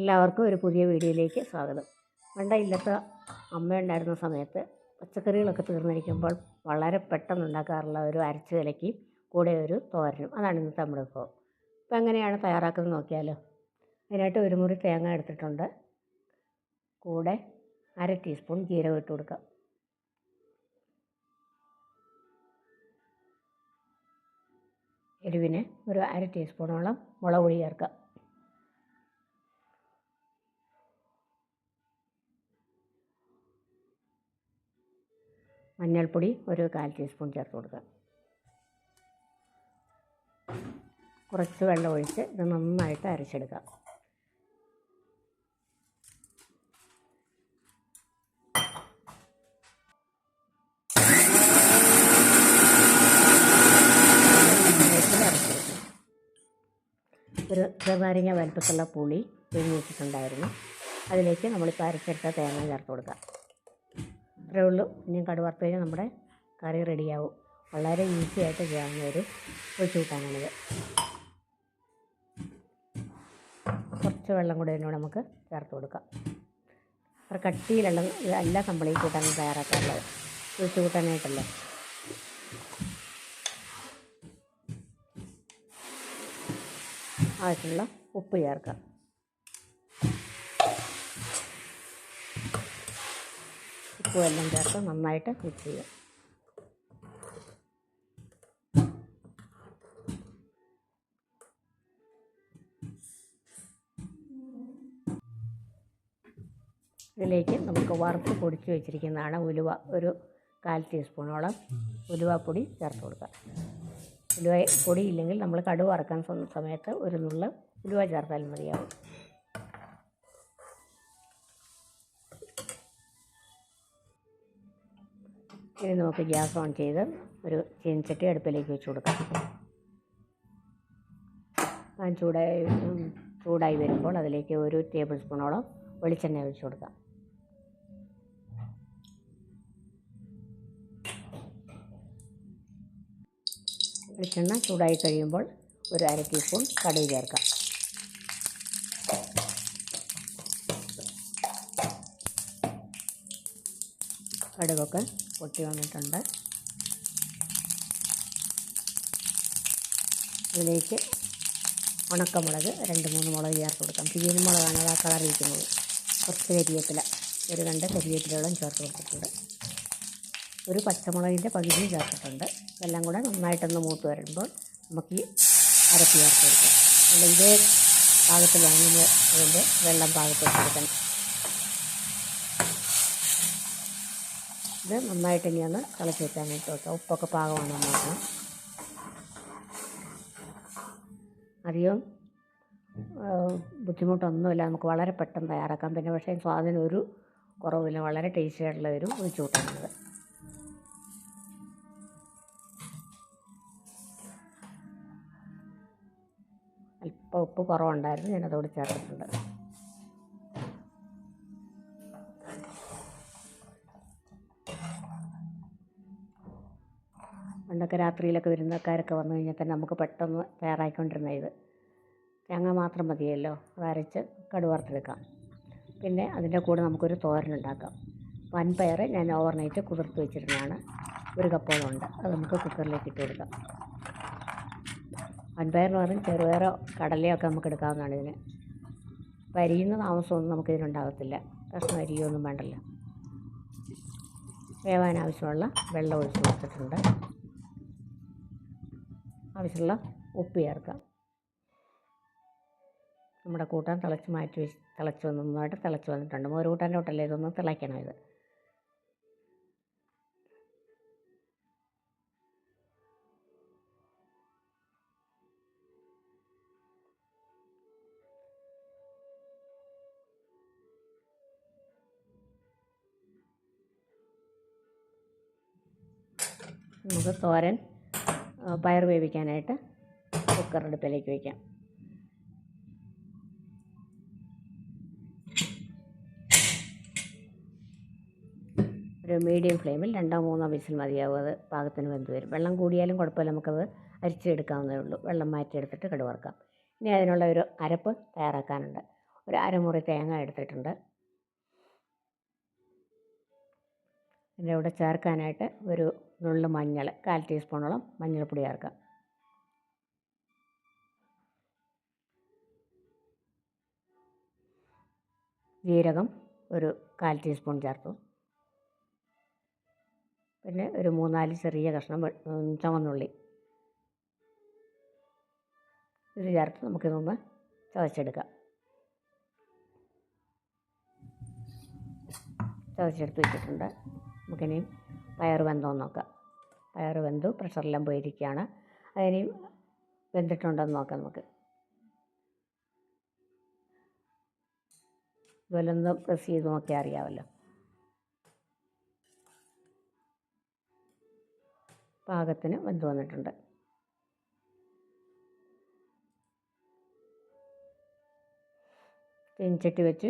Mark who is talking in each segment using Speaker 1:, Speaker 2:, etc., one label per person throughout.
Speaker 1: എല്ലാവർക്കും ഒരു പുതിയ വീഡിയോയിലേക്ക് സ്വാഗതം. പണ്ട് അമ്മ അമ്മയുണ്ടായിരുന്ന സമയത്ത് പച്ചക്കറികളൊക്കെ തീർന്നിരിക്കുമ്പോൾ വളരെ പെട്ടെന്ന് ഉണ്ടാക്കാറുള്ള ഒരു അരച്ച് കൂടെ ഒരു തോരനും. അതാണ് ഇന്നത്തെ നമ്മുടെ വിഭവം. അപ്പോൾ എങ്ങനെയാണ് തയ്യാറാക്കുന്നത് നോക്കിയാലോ? അതിനായിട്ട് ഒരു മുറി തേങ്ങ എടുത്തിട്ടുണ്ട്. കൂടെ അര ടീസ്പൂൺ ജീരകം ഇട്ട് കൊടുക്കുക എരിവിന് ഒരു അര ടീസ്പൂണോളം മുളക് പൊടി ചേർക്കാം. മഞ്ഞൾപ്പൊടി ഒരു കാൽ ടീസ്പൂൺ ചേർത്ത് കൊടുക്കുക. കുറച്ച് വെള്ളം ഒഴിച്ച് ഇത് നന്നായിട്ട് അരച്ചെടുക്കുക. ഒരു ചെറുനാരങ്ങ വലുപ്പത്തുള്ള പുളി പിഴിഞ്ഞിട്ടുണ്ടായിരുന്നു അതിലേക്ക് നമ്മളിപ്പോൾ അരച്ചെടുത്ത തേങ്ങ ചേർത്ത് കൊടുക്കാം അത്രേ ഉള്ളൂ. ഇനിയും കടുക് കഴിഞ്ഞാൽ നമ്മുടെ കറി റെഡിയാവും. വളരെ ഈസി ആയിട്ട് ചെയ്യാവുന്ന ഒരു ഒഴിച്ചു കൂട്ടാനാണിത്. കുറച്ച് വെള്ളം കൂടി ഇതിനോട് നമുക്ക് ചേർത്ത് കൊടുക്കാം. അത്ര കട്ടിയിലുള്ള അല്ല നമ്മൾ ഈ കൂട്ടാൻ തയ്യാറാക്കാറുള്ളത്. ഒഴിച്ചു കൂട്ടാനായിട്ടല്ലേ? ആവശ്യമുള്ള ഉപ്പ് ചേർക്കാം. ഉപ്പും എല്ലാം ചേർത്ത് നന്നായിട്ട് മിക്സ് ചെയ്യുക ഇതിലേക്ക് നമുക്ക് വറുത്ത് പൊടിച്ച് വെച്ചിരിക്കുന്നതാണ് ഉലുവ. ഒരു കാൽ ടീസ്പൂണോളം ഉലുവപ്പൊടി ചേർത്ത് കൊടുക്കുക. ഉലുവ പൊടി ഇല്ലെങ്കിൽ നമ്മൾ കടുക് വറക്കാൻ സമയത്ത് ഒരു നുള്ള് ഉലുവ ചേർത്താൽ മതിയാവും. ഇനി നമുക്ക് ഗ്യാസ് ഓൺ ചെയ്ത് ഒരു ചീനച്ചട്ടി അടുപ്പിലേക്ക് വെച്ച് കൊടുക്കാം. പാൻ ചൂടായി ചൂടായി വരുമ്പോൾ അതിലേക്ക് ഒരു ടേബിൾ സ്പൂണോളം വെളിച്ചെണ്ണ ഒഴിച്ച് കൊടുക്കാം. വെളിച്ചെണ്ണ ചൂടായി കഴിയുമ്പോൾ ഒരു അര ടീസ്പൂൺ കടുക് ചേർക്കാം. കടുകൊക്കെ പൊട്ടി വന്നിട്ടുണ്ട്. ഇതിലേക്ക് ഉണക്കമുളക് രണ്ട് മൂന്ന് മുളക് ചേർത്ത് കൊടുക്കാം. പിരിയൻ മുളകാണ് അത് ആ കളറിയിരിക്കുന്നത് കുറച്ച് കരിയേപ്പില ഒരു രണ്ട് കരിയേപ്പിലോളം ചേർത്ത് കൊടുത്തിട്ടുണ്ട്. ഒരു പച്ചമുളകിന്റെ പകുതിയും ചേർത്തിട്ടുണ്ട്. ഇതെല്ലാം കൂടെ നന്നായിട്ടൊന്ന് മൂത്ത് വരുമ്പോൾ നമുക്ക് ഈ അരപ്പ് ചേർത്ത് കൊടുക്കാം. അല്ല ഇതേ പാകത്തിലാണ് നമ്മൾ അതിന്റെ വെള്ളം പാകത്തിൽ കൊടുക്കണം ഇത് നന്നായിട്ട് ഇനി ഒന്ന് തിളച്ച് വെക്കാനായിട്ട് വെക്കാം ഉപ്പൊക്കെ പാകമാണ് നോക്കണം. അധികം ബുദ്ധിമുട്ടൊന്നുമില്ല. നമുക്ക് വളരെ പെട്ടെന്ന് തയ്യാറാക്കാം. പിന്നെ പക്ഷേ സ്വാദിന് ഒരു കുറവില്ല. വളരെ ടേസ്റ്റി ആയിട്ടുള്ള ഒരു ഒഴിച്ചുകൂട്ടാണത് അല്പം ഉപ്പ് കുറവുണ്ടായിരുന്നു. ഞാനതോട് ചേർത്തിട്ടുണ്ട്. പണ്ടൊക്കെ രാത്രിയിലൊക്കെ വിരുന്നക്കാരൊക്കെ വന്നു കഴിഞ്ഞാൽ തന്നെ നമുക്ക് പെട്ടെന്ന് തയ്യാറായിക്കൊണ്ടിരുന്ന ഇത്. തേങ്ങ മാത്രം മതിയല്ലോ. അതരച്ച് കടു വറുത്തെടുക്കാം. പിന്നെ അതിന്റെ കൂടെ നമുക്കൊരു തോരൻ ഉണ്ടാക്കാം. വൻപയർ ഞാൻ ഓവർനൈറ്റ് കുതിർത്ത് വെച്ചിരുന്നതാണ്. ഒരു കപ്പോളം ഉണ്ട്. അത് നമുക്ക് കുക്കറിലേക്ക് ഇട്ട് കൊടുക്കാം. വൻപയർ എന്ന് പറഞ്ഞാൽ ചെറുപയറോ കടലയോ ഒക്കെ നമുക്ക് എടുക്കാവുന്നതാണ് ഇതിന്. വരിയുന്ന താമസമൊന്നും നമുക്ക് ഇതിനുണ്ടാകത്തില്ല കഷ്ണം അരിയൊന്നും വേണ്ടല്ലോ. വേവാൻ ആവശ്യമുള്ള വെള്ളം ഒഴിച്ച് കൊടുത്തിട്ടുണ്ട്. ആവശ്യമുള്ള ഉപ്പ് ചേർക്കാം. നമ്മുടെ കൂട്ടാൻ തിളച്ച് മാറ്റി വെച്ച് തിളച്ച് വന്ന് നന്നായിട്ട് തിളച്ച് വന്നിട്ടുണ്ട്. മോര് കൂട്ടാന്റെ തൊട്ടല്ലേ ഇതൊന്ന് തിളയ്ക്കണം ഇത്. നമുക്ക് തോരൻ പയർ വേവിക്കാനായിട്ട് കുക്കർ അടുപ്പിലേക്ക് വയ്ക്കാം ഒരു മീഡിയം ഫ്ലെയിമിൽ രണ്ടോ മൂന്നോ വിസിൽ മതിയാവും. അത് പാകത്തിന് വെന്ത് വരും. വെള്ളം കൂടിയാലും കുഴപ്പമില്ല. നമുക്കത് അരിച്ചെടുക്കാവുന്നതേ ഉള്ളൂ. വെള്ളം മാറ്റിയെടുത്തിട്ട് കടുവറക്കാം. ഇനി അതിനുള്ള ഒരു അരപ്പ് തയ്യാറാക്കാനുണ്ട്. ഒരു അരമുറി തേങ്ങ എടുത്തിട്ടുണ്ട്. ഇതിന്റെ കൂടെ ചേർക്കാനായിട്ട് ഒരു നുള്ളു മഞ്ഞൾ കാൽ ടീസ്പൂണോളം മഞ്ഞൾപ്പൊടി ചേർക്കാം ജീരകം ഒരു കാൽ ടീസ്പൂൺ ചേർത്തു. പിന്നെ ഒരു മൂന്നാൽ ചെറിയ കഷ്ണം ചുവന്നുള്ളി. ഇത് ചേർത്ത് നമുക്കിതൊന്ന് ചതച്ചെടുക്കാം. ചതച്ചെടുത്ത് വെച്ചിട്ടുണ്ട്. നമുക്കിനി പയർ വെന്തോന്ന് നോക്കാം പയർ വെന്തു പ്രഷറെല്ലാം പോയിരിക്കുകയാണ്. അതിന് വെന്തിട്ടുണ്ടോയെന്ന് നോക്കാം നമുക്ക്. ഇതുപോലൊന്ന് പ്രസ് ചെയ്ത് നോക്കിയാൽ അറിയാമല്ലോ പാകത്തിന് വെന്ത് വന്നിട്ടുണ്ട്. ചീനിച്ചട്ടി വെച്ച്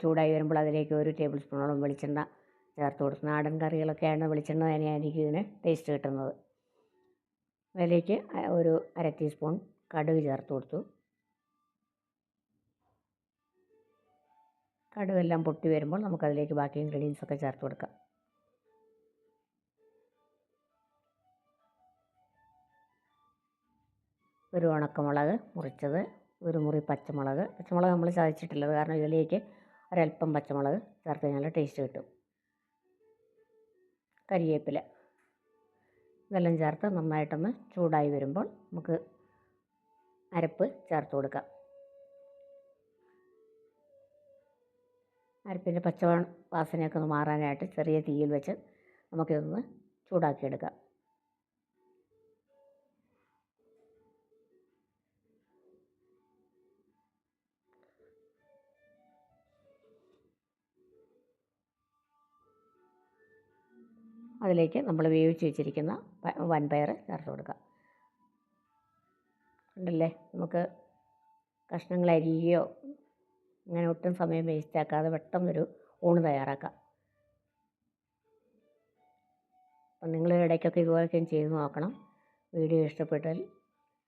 Speaker 1: ചൂടായി വരുമ്പോൾ അതിലേക്ക് ഒരു ടേബിൾ സ്പൂണോളം വെളിച്ചെണ്ണ ചേർത്ത് കൊടുക്കും നാടൻ കറികളൊക്കെയാണ് വെളിച്ചെണ്ണ തന്നെയായിരിക്കും ഇതിന് ടേസ്റ്റ് കിട്ടുന്നത്. അതിലേക്ക് ഒരു അര ടീസ്പൂൺ കടുക് ചേർത്ത് കൊടുത്തു. കടുകെല്ലാം പൊട്ടി വരുമ്പോൾ നമുക്കതിലേക്ക് ബാക്കി ഇൻഗ്രീഡിയൻസ് ഒക്കെ ചേർത്ത് കൊടുക്കാം. ഒരു ഉണക്കമുളക് മുറിച്ചത് ഒരു മുറി പച്ചമുളക്. പച്ചമുളക് നമ്മൾ ചതച്ചിട്ടുള്ളത് കാരണം ഇതിലേക്ക് ഒരല്പം പച്ചമുളക് ചേർത്ത് കഴിഞ്ഞാൽ ടേസ്റ്റ് കിട്ടും. കരിവേപ്പില ഇതെല്ലാം ചേർത്ത് നന്നായിട്ടൊന്ന് ചൂടായി വരുമ്പോൾ നമുക്ക് അരപ്പ് ചേർത്ത് കൊടുക്കാം. അരപ്പിന്റെ പച്ച വാസനയൊക്കെ ഒന്ന് മാറാനായിട്ട് ചെറിയ തീയിൽ വെച്ച് നമുക്കിതൊന്ന് ചൂടാക്കിയെടുക്കാം. അതിലേക്ക് നമ്മൾ വേവിച്ച് വെച്ചിരിക്കുന്ന വൻപയർ ചേർത്ത് കൊടുക്കുക ഉണ്ടല്ലേ നമുക്ക് കഷ്ണങ്ങൾ അരിയുകയോ അങ്ങനെ ഒട്ടും സമയം വേസ്റ്റ് ആക്കാതെ പെട്ടെന്നൊരു ഊണ് തയ്യാറാക്കാം. അപ്പം നിങ്ങൾ ഇടയ്ക്കൊക്കെ ഇതുപോലൊക്കെ ചെയ്ത് നോക്കണം. വീഡിയോ ഇഷ്ടപ്പെട്ടാൽ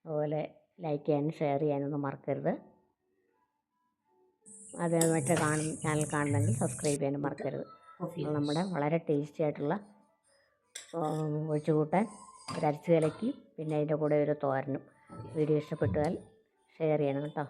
Speaker 1: അതുപോലെ ലൈക്ക് ചെയ്യാനും ഷെയർ ചെയ്യാനൊന്നും മറക്കരുത്. ആദ്യമായിട്ട് കാണുന്ന ചാനൽ കാണുന്നെങ്കിൽ സബ്സ്ക്രൈബ് ചെയ്യാനും മറക്കരുത്. നമ്മുടെ വളരെ ടേസ്റ്റി ആയിട്ടുള്ള ഒഴിച്ചു കൂട്ടാൻ ഒരു അരച്ച് കലക്കി പിന്നെ അതിന്റെ കൂടെ ഒരു തോരനും. വീഡിയോ ഇഷ്ടപ്പെട്ടാൽ ഷെയർ ചെയ്യണം കേട്ടോ.